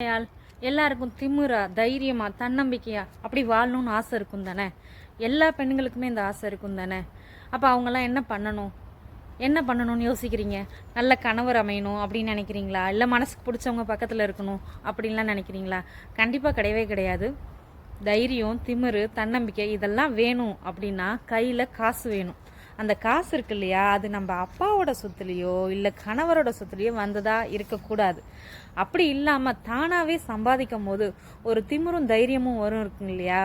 ஆசையால் எல்லாருக்கும் திமுறா தைரியமா தன்னம்பிக்கையா அப்படி வாழணும்னு ஆசை இருக்கும் தானே? எல்லா பெண்களுக்குமே இந்த ஆசை இருக்கும் தானே? அப்போ அவங்கெல்லாம் என்ன பண்ணணும்? என்ன பண்ணணும்னு யோசிக்கிறீங்க? நல்ல கணவர் அமையணும் அப்படின்னு நினைக்கிறீங்களா? இல்லை மனசுக்கு பிடிச்சவங்க பக்கத்தில் இருக்கணும் அப்படின்லாம் நினைக்கிறீங்களா? கண்டிப்பாக கிடையவே கிடையாது. தைரியம் திமிரு தன்னம்பிக்கை இதெல்லாம் வேணும் அப்படின்னா கையில் காசு வேணும். அந்த காசு இருக்கு இல்லையா அது நம்ம அப்பாவோட சொத்துலேயோ இல்லை கணவரோட சொத்துலேயோ வந்ததா இருக்கக்கூடாது. அப்படி இல்லாமல் தானாகவே சம்பாதிக்கும் போது ஒரு திமிரும் தைரியமும் வரும் இருக்குங்க இல்லையா?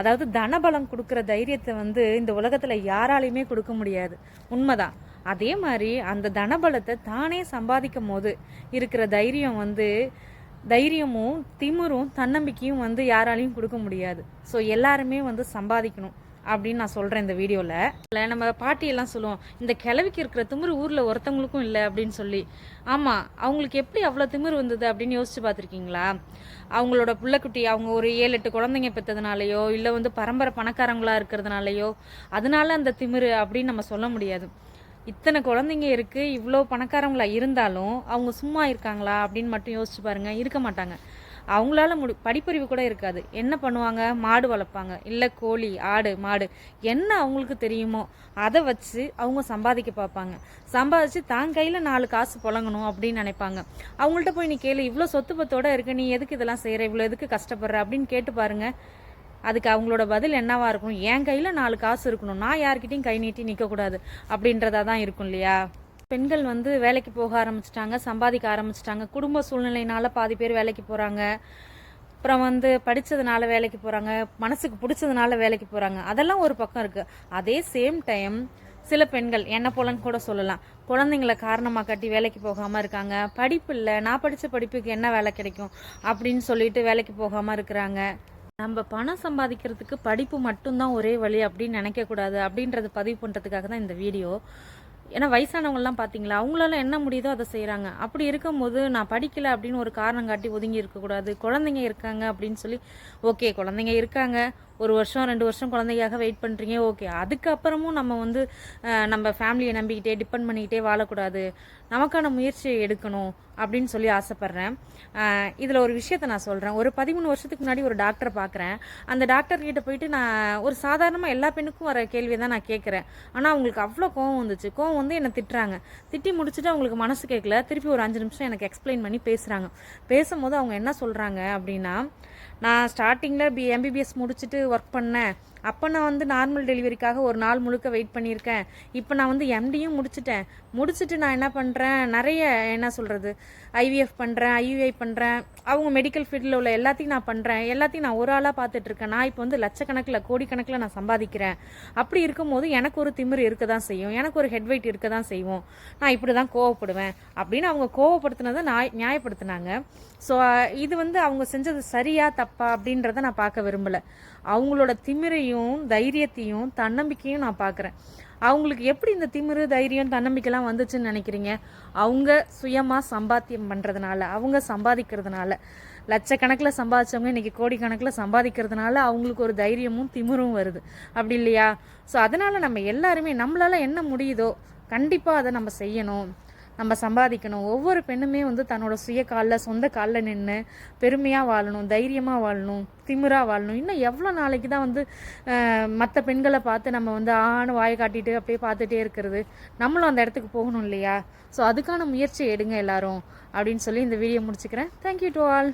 அதாவது தனபலம் கொடுக்குற தைரியத்தை வந்து இந்த உலகத்தில் யாராலையுமே கொடுக்க முடியாது. உண்மைதான். அதே மாதிரி அந்த தனபலத்தை தானே சம்பாதிக்கும் போது இருக்கிற தைரியம் வந்து தைரியமும் திமிரும் தன்னம்பிக்கையும் வந்து யாராலையும் கொடுக்க முடியாது. ஸோ எல்லாருமே வந்து சம்பாதிக்கணும். அப்படின்னு நான் சொல்கிறேன் இந்த வீடியோவில் இல்லை நம்ம பாட்டியெல்லாம் சொல்லுவோம் இந்த கிழவிக்கு இருக்கிற திமிரு ஊரில் ஒருத்தவங்களுக்கும் இல்லை அப்படின்னு சொல்லி. ஆமாம் அவங்களுக்கு எப்படி அவ்வளோ திமிரு வந்தது அப்படின்னு யோசிச்சு பார்த்துருக்கீங்களா? அவங்களோட பிள்ளைக்குட்டி அவங்க ஒரு ஏழு எட்டு குழந்தைங்க பெற்றதுனாலையோ இல்லை வந்து பரம்பரை பணக்காரங்களா இருக்கிறதுனாலையோ அதனால அந்த திமிரு அப்படின்னு நம்ம சொல்ல முடியாது. இத்தனை குழந்தைங்க இருக்கு இவ்வளோ பணக்காரங்களா இருந்தாலும் அவங்க சும்மா இருக்காங்களா அப்படின்னு மட்டும் யோசிச்சு பாருங்க இருக்க மாட்டாங்க. அவங்களால முடி படிப்பறிவு கூட இருக்காது. என்ன பண்ணுவாங்க? மாடு வளர்ப்பாங்க. இல்லை கோழி ஆடு மாடு. என்ன அவங்களுக்கு தெரியுமோ அதை வச்சு அவங்க சம்பாதிக்க பார்ப்பாங்க. சம்பாதிச்சு தான் கையில் நாலு காசு புழங்கணும் அப்படின்னு நினைப்பாங்க. அவங்கள்ட்ட போய் நீ கேளு இவ்வளோ சொத்து பத்தோட இருக்க நீ எதுக்கு இதெல்லாம் செய்கிற இவ்வளோ எதுக்கு கஷ்டப்படுற? அப்படின்னு கேட்டு பாருங்க. அதுக்கு அவங்களோட பதில் என்னவா இருக்கும் என் கையில் நாலு காசு இருக்கணும். நான் யார்கிட்டையும் கை நீட்டி நிற்கக்கூடாது அப்படின்றதா தான் இருக்கும் இல்லையா? பெண்கள் வந்து வேலைக்கு போக ஆரம்பிச்சிட்டாங்க சம்பாதிக்க ஆரம்பிச்சிட்டாங்க. குடும்ப சூழ்நிலையினால பாதி பேர் வேலைக்கு போகிறாங்க அப்புறம் வந்து படித்ததுனால வேலைக்கு போகிறாங்க மனசுக்கு பிடிச்சதுனால வேலைக்கு போகிறாங்க அதெல்லாம் ஒரு பக்கம் இருக்குது அதே சேம் டைம் சில பெண்கள் என்ன போலன்னு கூட சொல்லலாம். குழந்தைங்கள காரணமாக காட்டி வேலைக்கு போகாமல் இருக்காங்க. படிப்பு இல்லை நான் படித்த படிப்புக்கு என்ன வேலை கிடைக்கும் அப்படின்னு சொல்லிட்டு வேலைக்கு போகாமல் இருக்கிறாங்க. நம்ம பணம் சம்பாதிக்கிறதுக்கு படிப்பு மட்டும்தான் ஒரே வழி அப்படின்னு நினைக்கக்கூடாது அப்படின்றத பதிவு பண்ணுறதுக்காக தான் இந்த வீடியோ. ஏன்னா வயசானவங்கலாம் பார்த்தீங்களா அவங்களால என்ன முடியுதோ அதை செய்கிறாங்க அப்படி இருக்கும்போது நான் படிக்கலை அப்படின்னு ஒரு காரணம் காட்டி ஒதுங்கி இருக்கக்கூடாது குழந்தைங்க இருக்காங்க அப்படின்னு சொல்லி ஓகே குழந்தைங்க இருக்காங்க. ஒரு வருஷம் ரெண்டு வருஷம் குழந்தைக்காக வெயிட் பண்ணுறீங்க ஓகே. அதுக்கப்புறமும் நம்ம வந்து நம்ம ஃபேமிலியை நம்பிக்கிட்டே டிபெண்ட் பண்ணிக்கிட்டே வாழக்கூடாது. நமக்கான முயற்சியை எடுக்கணும் அப்படின்னு சொல்லி ஆசைப்பட்றேன். இதில் ஒரு விஷயத்த நான் சொல்கிறேன் ஒரு பதிமூணு வருஷத்துக்கு முன்னாடி ஒரு டாக்டரை பார்க்குறேன் அந்த டாக்டர்கிட்ட போயிட்டு நான் ஒரு சாதாரணமாக எல்லா பெண்ணுக்கும் வர கேள்வியை தான் நான் கேட்குறேன் ஆனால் அவங்களுக்கு அவ்வளோ கோவம் வந்துச்சு. கோவம் வந்து என்னை திட்டுறாங்க. திட்டி முடிச்சுட்டு அவங்களுக்கு மனசு கேட்கல திருப்பி ஒரு அஞ்சு நிமிஷம் எனக்கு எக்ஸ்பிளைன் பண்ணி பேசுகிறாங்க பேசும்போது அவங்க என்ன சொல்கிறாங்க அப்படின்னா நான் ஸ்டார்டிங்கில் பி எம்பிபிஎஸ் முடிச்சுட்டு ஒர்க் பண்ணேன். அப்போ நான் வந்து நார்மல் டெலிவரிக்காக ஒரு நாள் முழுக்க வெயிட் பண்ணியிருக்கேன். இப்போ நான் வந்து எம்டியும் முடிச்சிட்டேன். முடிச்சுட்டு நான் என்ன பண்ணுறேன் நிறைய என்ன சொல்கிறது ஐவிஎஃப் பண்ணுறேன் ஐயுஐ பண்ணுறேன் அவங்க மெடிக்கல் ஃபீல்டில் உள்ள எல்லாத்தையும் நான் பண்ணுறேன் எல்லாத்தையும் நான் ஒரு ஆளாக பார்த்துட்ருக்கேன் நான் இப்போ வந்து லட்சக்கணக்கில் கோடிக்கணக்கில் நான் சம்பாதிக்கிறேன். அப்படி இருக்கும்போது எனக்கு ஒரு திமிர் இருக்க தான் செய்யும். எனக்கு ஒரு ஹெட்வெயிட் இருக்க தான் செய்வோம் நான் இப்படி தான் கோவப்படுவேன். அப்படின்னு அவங்க கோவப்படுத்தினதை நான் நியாயப்படுத்தினாங்க. ஸோ இது வந்து அவங்க செஞ்சது சரியா தப்பா அப்படின்றத நான் பார்க்க விரும்பலை. அவங்களோட திமிரையும் தைரியத்தையும் தன்னம்பிக்கையும் நான் பார்க்குறேன். அவங்களுக்கு எப்படி இந்த திமிரு தைரியம் தன்னம்பிக்கைலாம் வந்துச்சுன்னு நினைக்கிறீங்க? அவங்க சுயமாக சம்பாத்தியம் பண்ணுறதுனால அவங்க சம்பாதிக்கிறதுனால லட்சக்கணக்கில் சம்பாதிச்சவங்க இன்னைக்கு கோடிக்கணக்கில் சம்பாதிக்கிறதுனால அவங்களுக்கு ஒரு தைரியமும் திமிரும் வருது. அப்படி இல்லையா? ஸோ அதனால் நம்ம எல்லாருமே நம்மளால் என்ன முடியுதோ கண்டிப்பாக அதை நம்ம செய்யணும். நம்ம சம்பாதிக்கணும். ஒவ்வொரு பெண்ணுமே வந்து தன்னோட சுய காலில் சொந்த காலில் நின்று பெருமையாக வாழணும் தைரியமாக வாழணும் திமிராக வாழணும். இன்னும் எவ்வளோ நாளைக்கு தான் வந்து மற்ற பெண்களை பார்த்து நம்ம வந்து ஆணு வாயை காட்டிட்டு அப்படியே பார்த்துட்டே இருக்கிறது. நம்மளும் அந்த இடத்துக்கு போகணும் இல்லையா? ஸோ அதுக்கான முயற்சி எடுங்க எல்லாரும் அப்படின்னு சொல்லி இந்த வீடியோ முடிச்சுக்கிறேன். Thank you to all